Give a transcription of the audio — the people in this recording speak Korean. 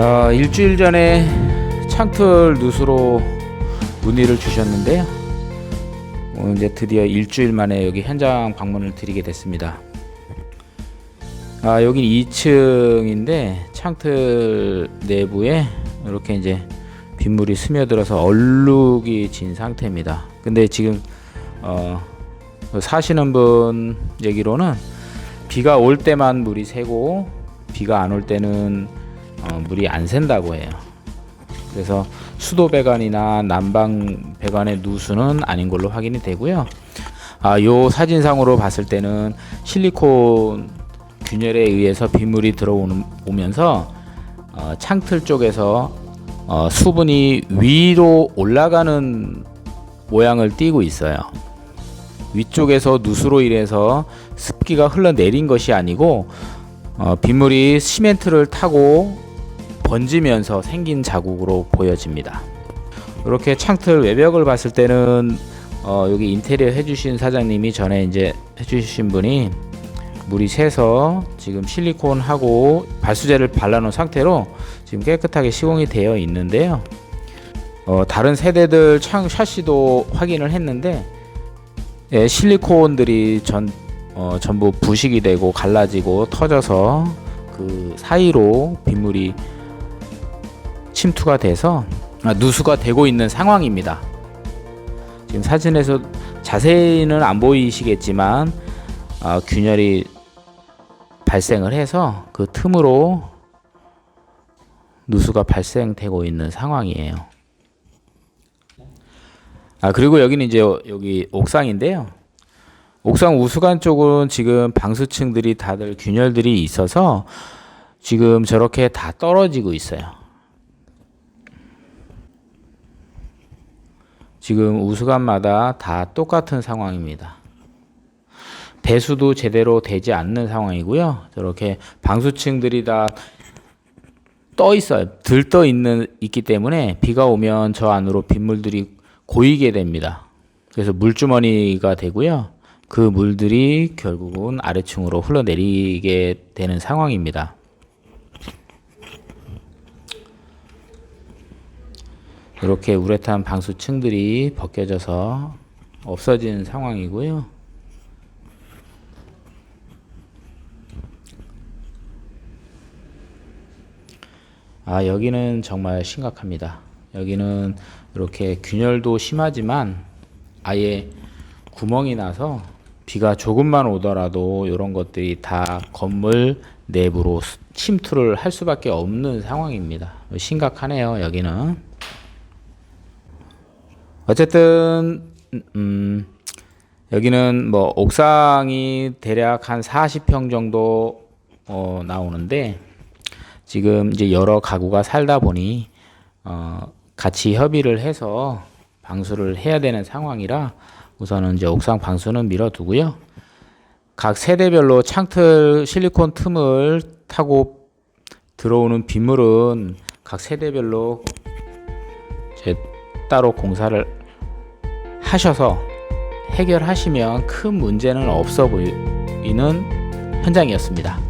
어, 일주일 전에 창틀 누수로 문의를 주셨는데요. 오늘 이제 드디어 일주일 만에 여기 현장 방문을 드리게 됐습니다. 아, 여긴 2층인데 창틀 내부에 이렇게 이제 빗물이 스며들어서 얼룩이 진 상태입니다. 근데 지금 어, 사시는 분 얘기로는 비가 올 때만 물이 새고 비가 안 올 때는 어, 물이 안 샌다고 해요. 그래서 수도 배관이나 난방 배관의 누수는 아닌 걸로 확인이 되고요. 아, 요 사진상으로 봤을 때는 실리콘 균열에 의해서 빗물이 들어오면서 어, 창틀 쪽에서 어, 수분이 위로 올라가는 모양을 띠고 있어요. 위쪽에서 누수로 인해서 습기가 흘러내린 것이 아니고 어, 빗물이 시멘트를 타고 번지면서 생긴 자국으로 보여집니다. 이렇게 창틀 외벽을 봤을 때는 어, 여기 인테리어 해주신 사장님이 전에 이제 해주신 분이 물이 새서 지금 실리콘하고 발수제를 발라놓은 상태로 지금 깨끗하게 시공이 되어 있는데요. 어, 다른 세대들 창 샤시도 확인을 했는데 예, 실리콘들이 전 어, 전부 부식이 되고 갈라지고 터져서 그 사이로 빗물이 침투가 돼서 아, 누수가 되고 있는 상황입니다. 지금 사진에서 자세히는 안 보이시겠지만 아, 균열이 발생을 해서 그 틈으로 누수가 발생되고 있는 상황이에요. 아 그리고 여기는 이제 여기 옥상인데요. 옥상 우수관 쪽은 지금 방수층들이 다들 균열들이 있어서 지금 저렇게 다 떨어지고 있어요. 지금 우수관마다 다 똑같은 상황입니다. 배수도 제대로 되지 않는 상황이고요. 저렇게 방수층들이 다 떠 있어요. 들떠 있는 있기 때문에 비가 오면 저 안으로 빗물들이 고이게 됩니다. 그래서 물주머니가 되고요. 그 물들이 결국은 아래층으로 흘러내리게 되는 상황입니다. 이렇게 우레탄 방수층들이 벗겨져서 없어지는 상황이고요. 아, 여기는 정말 심각합니다. 여기는 이렇게 균열도 심하지만 아예 구멍이 나서 비가 조금만 오더라도 이런 것들이 다 건물 내부로 스- 침투를 할 수밖에 없는 상황입니다. 심각하네요, 여기는. 어쨌든 음, 여기는 뭐 옥상이 대략 한 40평 정도 어, 나오는데 지금 이제 여러 가구가 살다 보니 어, 같이 협의를 해서 방수를 해야 되는 상황이라 우선은 이제 옥상 방수는 밀어두고요. 각 세대별로 창틀 실리콘 틈을 타고 들어오는 빗물은 각 세대별로 따로 공사를 하셔서 해결하시면 큰 문제는 없어 보이는 현장이었습니다.